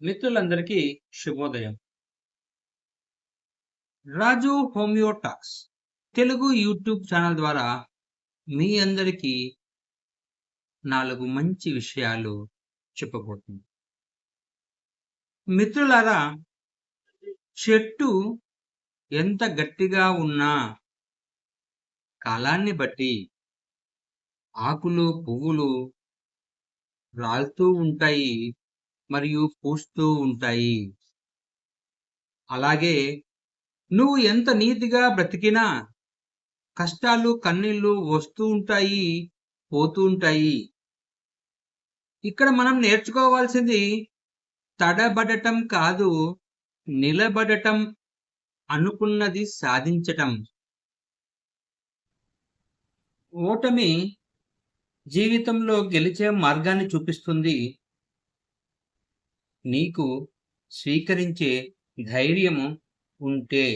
మిత్రులందరికీ శుభోదయం. Raju homeo talks Telugu YouTube channel ద్వారా మీ అందరికీ నాలుగు మంచి విషయాలు చెప్పబోతుంది. మిత్రులారా చెట్టు ఎంత గట్టిగా ఉన్నా కాలాన్ని బట్టి ఆకులు పువ్వులు రాలుతూ ఉంటాయి. మరియు పూస్తూ ఉంటాయి. అలాగే నువ్వు ఎంత నీతిగా బ్రతికినా కష్టాలు కన్నీళ్ళు వస్తూ ఉంటాయి పోతూ ఉంటాయి. ఇక్కడ మనం నేర్చుకోవాల్సింది తడబడటం కాదు నిలబడటం అనుకున్నది సాధించటం. ఓటమి జీవితంలో గెలిచే మార్గాన్ని చూపిస్తుంది నీకు స్వీకరించే ధైర్యము ఉంటే.